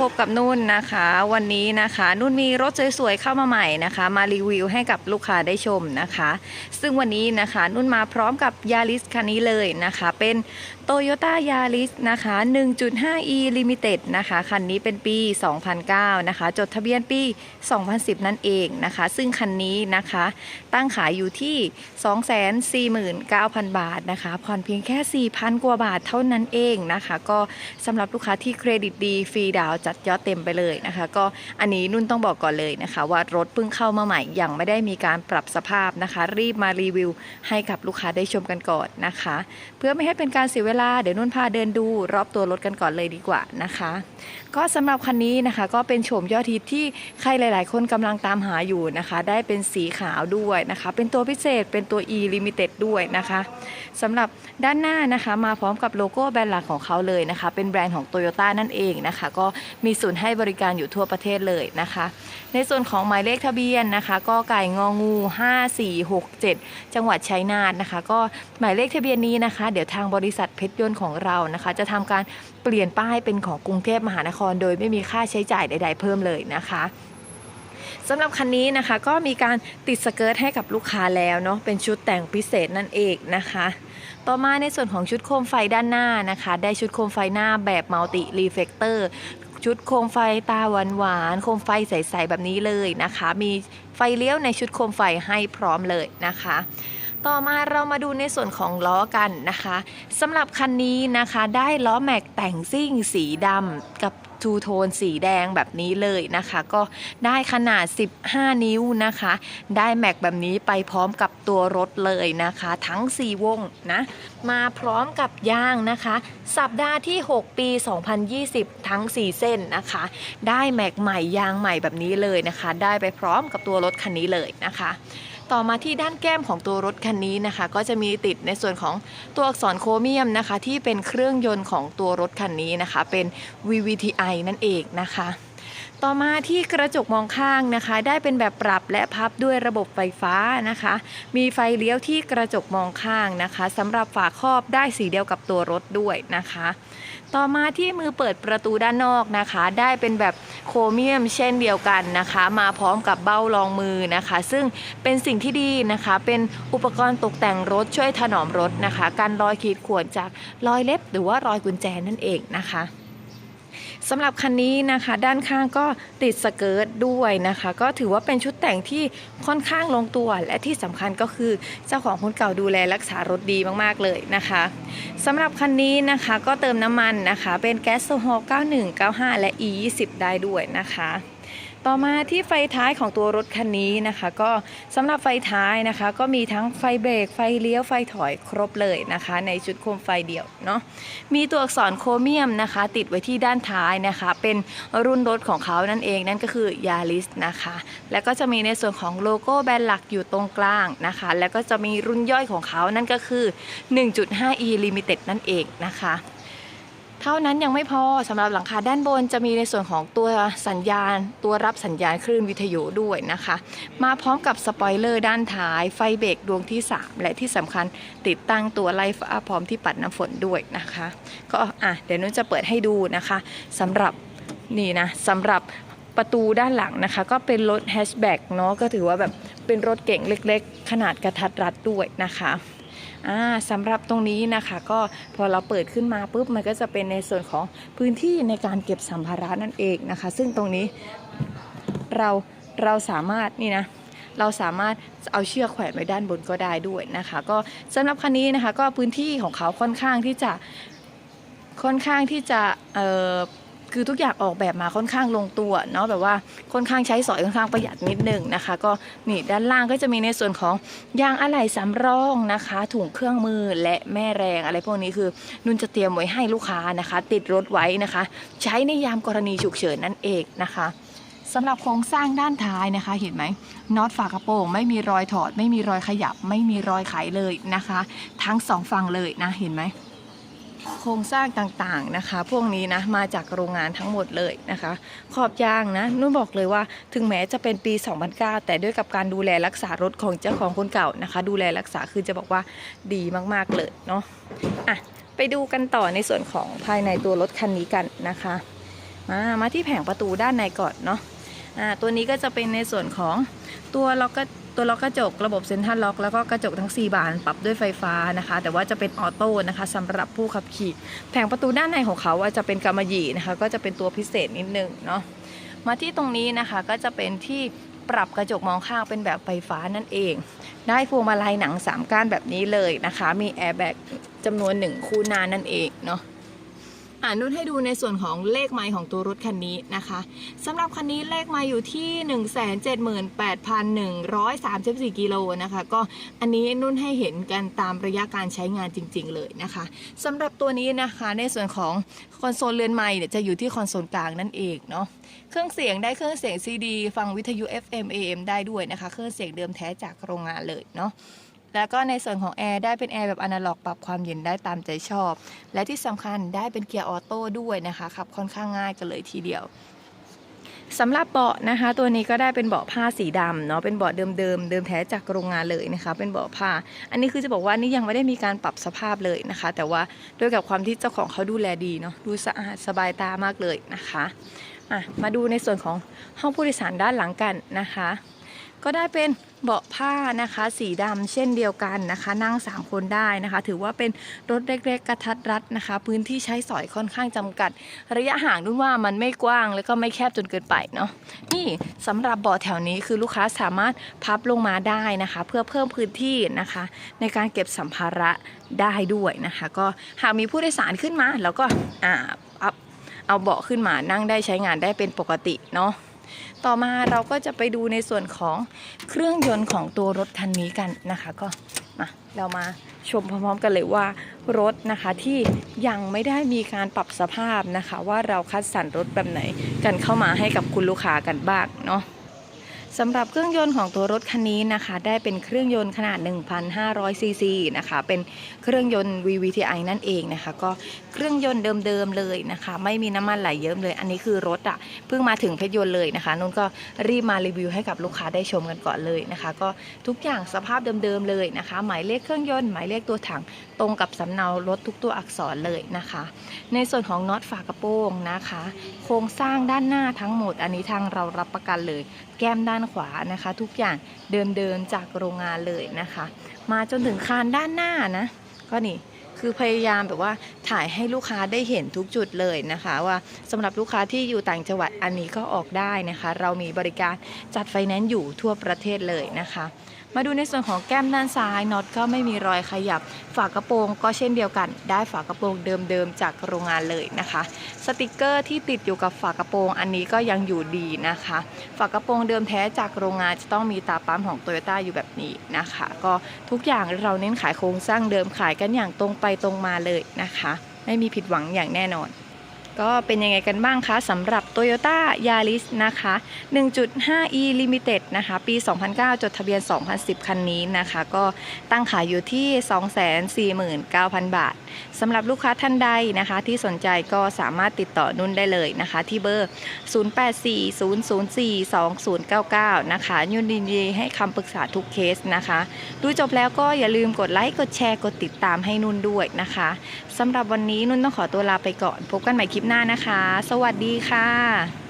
พบกับนุ่นนะคะ วันนี้นะคะ นุ่นมีรถสวยๆเข้ามาใหม่นะคะ มารีวิวให้กับลูกค้าได้ชมนะคะ ซึ่งวันนี้นะคะนุ่นมาพร้อมกับยาริสคันนี้เลยนะคะ เป็น Toyota Yaris นะคะ 1.5e Limited นะคะคันนี้เป็นปี 2009 นะคะ จดทะเบียนปี 2010 นั่นเองนะคะ ซึ่งคันนี้นะคะ ตั้งขายอยู่ที่ 249,000 บาทนะคะผ่อนเพียงแค่ 4,000 กว่าบาทเท่านั้นเองนะคะ ก็สำหรับลูกค้าที่เครดิตดีฟรีดาวจัดยอดเต็มไปเลยนะคะ ก็อันนี้นุ่นต้องบอกก่อนเลยนะคะ ว่ารถเพิ่งเข้ามาใหม่ยังไม่ได้มีการปรับสภาพนะคะ รีบมารีวิว ให้กับลูกค้าได้ชมกันก่อนนะคะ เพื่อไม่ให้เป็นการเสียเวลาเดี๋ยวนุ่นพาเดินดูรอบตัวรถกันก่อนเลยดีกว่านะคะ ก็สำหรับคันนี้นะคะ ก็เป็นโฉมยอดฮิตที่ใครหลาย ๆ คนกำลังตามหาอยู่นะคะ ได้เป็นสีขาวด้วยนะคะ เป็นตัวพิเศษเป็นตัว e limited ด้วยนะคะสำหรับด้านหน้านะคะ มาพร้อมกับโลโก้แบรนด์หลักของเขาเลยนะคะ เป็นแบรนด์ของ Toyota นั่นเองนะคะ ก็มีศูนย์ให้บริการอยู่ทั่วประเทศเลยนะคะ ในส่วนของหมายเลขทะเบียนนะคะก็ไก่งองู 5467 จังหวัดชัยนาทนะคะ ก็หมายเลขทะเบียนนี้นะคะ เดี๋ยวทางบริษัทเพชรยนต์ของเรานะคะ จะทำการเปลี่ยนป้ายเป็นของกรุงเทพมหานคร โดยไม่มีค่าใช้จ่ายใด ๆ เพิ่มเลยนะคะสำหรับคันนี้นะคะก็มีการติดสเกิร์ตให้กับลูกค้าแล้วเนาะเป็นชุดแต่งพิเศษนั่นเองนะคะ ต่อมาในส่วนของชุดโคมไฟด้านหน้านะคะ ได้ชุดโคมไฟหน้าแบบมัลติรีเฟกเตอร์ชุดโคมไฟตาหวานหวานๆโคมไฟใสๆแบบนี้เลยนะคะ มีไฟเลี้ยวในชุดโคมไฟให้พร้อมเลยนะคะต่อมาเรามาดูในส่วนของล้อกันนะคะสำหรับคันนี้นะคะได้ล้อแม็กแต่งซิ่งสีดำกับ ทูโทนสีแดงแบบนี้เลยนะคะ ก็ได้ขนาด 15 นิ้วนะคะ ได้แม็กแบบนี้ไปพร้อมกับตัวรถเลยนะคะ ทั้ง 4 วงนะ มาพร้อมกับยางนะคะ สัปดาห์ที่ 6 ปี 2020 ทั้ง 4 เส้นนะคะ ได้แม็กใหม่ยางใหม่แบบนี้เลยนะคะ ได้ไปพร้อมกับตัวรถคันนี้เลยนะคะ ต่อมาที่ด้านแก้มของตัวรถคันนี้นะคะ ก็จะมีติดในส่วนของตัวอักษรโครเมียมนะคะ ที่เป็นเครื่องยนต์ของตัวรถคันนี้นะคะ เป็น VVTi นั่นเองนะคะ ต่อมาที่กระจกมองข้างนะคะ ได้เป็นแบบปรับและพับด้วยระบบไฟฟ้านะคะ มีไฟเลี้ยวที่กระจกมองข้างนะคะสำหรับฝาครอบได้สีเดียวกับตัวรถด้วยนะคะ ต่อมาที่มือเปิดประตูด้านนอกนะคะ ได้เป็นแบบ โครเมียมเช่นเดียวกันนะคะ มาพร้อมกับเบ้ารองมือนะคะ ซึ่งเป็นสิ่งที่ดีนะคะ เป็นอุปกรณ์ตกแต่งรถช่วยถนอมรถนะคะ การรอยขีดข่วนจากรอยเล็บหรือว่ารอยกุญแจนั่นเองนะคะ สำหรับคันนี้นะคะ ด้านข้างก็ติดสเกิร์ตด้วยนะคะ ก็ถือว่าเป็นชุดแต่งที่ค่อนข้างลงตัว และที่สำคัญก็คือเจ้าของคนเก่าดูแลรักษารถดีมากๆเลยนะคะสำหรับคันนี้นะคะก็เติมน้ำมันนะคะ เป็นแก๊สโซฮอล์91 95 และ E 20 ได้ด้วยนะคะ ต่อมาที่ไฟท้ายของตัวรถคันนี้นะคะ ก็สำหรับไฟท้ายนะคะ ก็มีทั้งไฟเบรกไฟเลี้ยวไฟถอยครบเลยนะคะ ในชุดโคมไฟเดี่ยวเนาะมีตัวอักษรโครเมียมนะคะ ติดไว้ที่ด้านท้ายนะคะ เป็นรุ่นรถของเขานั่นเองนั่นก็คือยาริสนะคะ แล้วก็จะมีในส่วนของโลโก้แบรนด์หลักอยู่ตรงกลางนะคะ แล้วก็จะมีรุ่นย่อยของเขานั่นก็คือ 1.5e limited นั่นเองนะคะ ท่านั้นยังไม่พอสำหรับหลังคาด้านบนจะมีในส่วนของตัวสัญญาณ ตัวรับสัญญาณคลื่นวิทยุด้วยนะคะ มาพร้อมกับสปอยเลอร์ด้านท้ายไฟเบรกดวงที่ 3 และที่สำคัญติดตั้งตัวไล่ฟ้าพร้อมที่ปัดน้ำฝนด้วยนะคะ ก็อะเดี๋ยวนุ่นจะเปิดให้ดูนะคะสำหรับนี่นะสำหรับประตูด้านหลังนะคะ ก็เป็นรถแฮชแบ็กเนาะก็ถือว่าแบบเป็นรถเก่งเล็ก ๆ ขนาดกระทัดรัดด้วยนะคะ อ่าสำหรับตรงนี้นะคะก็พอเราเปิดขึ้นมาปุ๊บมันก็จะเป็นในส่วนของพื้นที่ในการเก็บสัมภาระนั่นเองนะคะ ซึ่งตรงนี้เราเราสามารถนี่นะเราสามารถเอาเชือกแขวนไว้ด้านบนก็ได้ด้วยนะคะ ก็สำหรับคันนี้นะคะก็พื้นที่ของเขาค่อนข้างที่จะค่อนข้างที่จะเอ่อ คือทุกอย่างออกแบบมาค่อนข้างลงตัวเนาะแบบว่าค่อนข้างใช้สอยค่อนข้างประหยัดนิดนึงนะคะ ก็นี่ด้านล่างก็จะมีในส่วนของยางอะไหล่สำรองนะคะ ถุงเครื่องมือและแม่แรงอะไรพวกนี้คือนุ่นจะเตรียมไว้ให้ลูกค้านะคะ ติดรถไว้นะคะ ใช้ในยามกรณีฉุกเฉินนั่นเองนะคะสำหรับโครงสร้างด้านท้ายนะคะ เห็นไหมน็อตฝากระโปรงไม่มีรอยถอด ไม่มีรอยขยับ ไม่มีรอยไขเลยนะคะ ทั้งสองฝั่งเลยนะเห็นไหม โครงสร้างต่างๆนะคะ พวกนี้นะมาจากโรงงานทั้งหมดเลยนะคะ ขอบยางนะนุ่นบอกเลยว่าถึงแม้จะเป็นปี 2009 แต่ด้วยกับการดูแลรักษารถของเจ้าของคนเก่านะคะ ดูแลรักษาคือจะบอกว่าดีมากๆเลยเนาะอะไปดูกันต่อในส่วนของภายในตัวรถคันนี้กันนะคะมามาที่แผงประตูด้านในก่อนเนาะอ่าตัวนี้ก็จะเป็นในส่วนของตัวล็อกกระ ตัวล็อกกระจกระบบเซ็นทรัลล็อกแล้วก็กระจกทั้ง 4 บานปรับด้วยไฟฟ้านะคะ แต่ว่าจะเป็นออโต้นะคะสำหรับผู้ขับขี่ แผงประตูด้านในของเขาอะจะเป็นกำมะหยี่นะคะ ก็จะเป็นตัวพิเศษนิดนึงเนาะมาที่ตรงนี้นะคะก็จะเป็นที่ปรับกระจกมองข้างเป็นแบบไฟฟ้านั่นเอง ได้พวงมาลัยหนัง 3 ก้านแบบนี้เลยนะคะ มีแอร์แบ็กจำนวน 1 คู่หน้านั่นเองเนาะ อ่านุ่นให้ดูในส่วนของเลขไมล์ของตัวรถคันนี้นะคะสำหรับคันนี้เลขไมล์อยู่ที่ 178,134กิโลนะคะ ก็อันนี้นุ่นให้เห็นกันตามระยะการใช้งานจริง ๆ เลยนะคะสำหรับตัวนี้นะคะในส่วนของคอนโซลเรือนไมล์เนี่ยจะอยู่ที่คอนโซลกลางนั่นเองเนาะเครื่องเสียงได้เครื่องเสียง CD ฟังวิทยุ FM AM ได้ด้วยนะคะ เครื่องเสียงเดิมแท้จากโรงงานเลยเนาะ แล้วก็ในส่วนของแอร์ได้เป็นแอร์แบบอนาล็อกปรับความเย็นได้ตามใจชอบ และที่สำคัญได้เป็นเกียร์ออโต้ด้วยนะคะขับค่อนข้างง่ายกันเลยทีเดียวสำหรับเบาะนะคะ ตัวนี้ก็ได้เป็นเบาะผ้าสีดำเนาะเป็นเบาะเดิมๆเดิมแท้จากโรงงานเลยนะคะ เป็นเบาะผ้า อันนี้คือจะบอกว่านี่ยังไม่ได้มีการปรับสภาพเลยนะคะ แต่ว่าด้วยกับความที่เจ้าของเขาดูแลดีเนาะดูสะอาดสบายตามากเลยนะคะอะมาดูในส่วนของห้องผู้โดยสารด้านหลังกันนะคะ ก็ได้เป็นเบาะผ้านะคะ สีดำเช่นเดียวกันนะคะ นั่ง 3 คนได้นะคะ ถือว่าเป็นรถเล็กๆกระทัดรัดนะคะ พื้นที่ใช้สอยค่อนข้างจำกัด ระยะห่างนุ่นว่ามันไม่กว้างแล้วก็ไม่แคบจนเกินไปเนาะนี่สำหรับเบาะแถวนี้คือลูกค้าสามารถพับลงมาได้นะคะ เพื่อเพิ่มพื้นที่นะคะ ในการเก็บสัมภาระได้ด้วยนะคะ ก็หากมีผู้โดยสารขึ้นมาแล้วก็อ่าเอาเบาะขึ้นมานั่งได้ใช้งานได้เป็นปกติเนาะ ต่อมาเราก็จะไปดูในส่วนของเครื่องยนต์ของตัวรถคันนี้กันนะคะ ก็มาเรามาชมพร้อมๆกันเลยว่ารถนะคะที่ยังไม่ได้มีการปรับสภาพนะคะ ว่าเราคัดสรรรถแบบไหนกันเข้ามาให้กับคุณลูกค้ากันบ้างเนาะ สำหรับเครื่องยนต์ของตัวรถคันนี้นะคะ ได้เป็นเครื่องยนต์ขนาด 1,500 ซีซีนะคะ เป็นเครื่องยนต์ VVTi นั่นเองนะคะ ก็เครื่องยนต์เดิมๆเลยนะคะ ไม่มีน้ำมันไหลเยิ้มเลย อันนี้คือรถอะเพิ่งมาถึงเพชรยนต์เลยนะคะนุ่นก็รีบมารีวิวให้กับลูกค้าได้ชมกันก่อนเลยนะคะ ก็ทุกอย่างสภาพเดิมๆเลยนะคะ หมายเลขเครื่องยนต์หมายเลขตัวถังตรงกับสำเนารถทุกตัวอักษรเลยนะคะ ในส่วนของน็อตฝากระโปรงนะคะ โครงสร้างด้านหน้าทั้งหมด อันนี้ทางเรารับประกันเลย แก้มด้านขวานะคะ ทุกอย่างเดิมๆจากโรงงานเลยนะคะ มาจนถึงคานด้านหน้านะก็นี่คือพยายามแบบว่าถ่ายให้ลูกค้าได้เห็นทุกจุดเลยนะคะ ว่าสำหรับลูกค้าที่อยู่ต่างจังหวัดอันนี้ก็ออกได้นะคะ เรามีบริการจัดไฟแนนซ์อยู่ทั่วประเทศเลยนะคะ มาดูในส่วนของแก้มด้านซ้ายน็อตก็ไม่มีรอยขยับ ฝากระโปรงก็เช่นเดียวกัน ได้ฝากระโปรงเดิมๆจากโรงงานเลยนะคะ สติกเกอร์ที่ติดอยู่กับฝากระโปรงอันนี้ก็ยังอยู่ดีนะคะ ฝากระโปรงเดิมแท้จากโรงงานจะต้องมีตาปั๊มของโตโยต้าอยู่แบบนี้นะคะ ก็ทุกอย่างเราเน้นขายโครงสร้างเดิมขายกันอย่างตรงไปตรงมาเลยนะคะ ไม่มีผิดหวังอย่างแน่นอน ก็เป็นยังไงกันบ้างคะสำหรับ Toyota Yaris นะคะ 1.5e Limited นะคะ ปี 2009 จดทะเบียน 2010 คันนี้นะคะ ก็ตั้งขายอยู่ที่ 249,000 บาทสำหรับลูกค้าท่านใดนะคะ ที่สนใจก็สามารถติดต่อนุ่นได้เลยนะคะ ที่เบอร์ 0840042099 นะคะยุ่นดีดีให้คำปรึกษาทุกเคสนะคะ ดูจบแล้วก็อย่าลืมกดไลค์กดแชร์กดติดตามให้นุ่นด้วยนะคะสำหรับวันนี้นุ่นต้องขอตัวลาไปก่อน พบกันใหม่คลิปหน้านะคะ สวัสดีค่ะ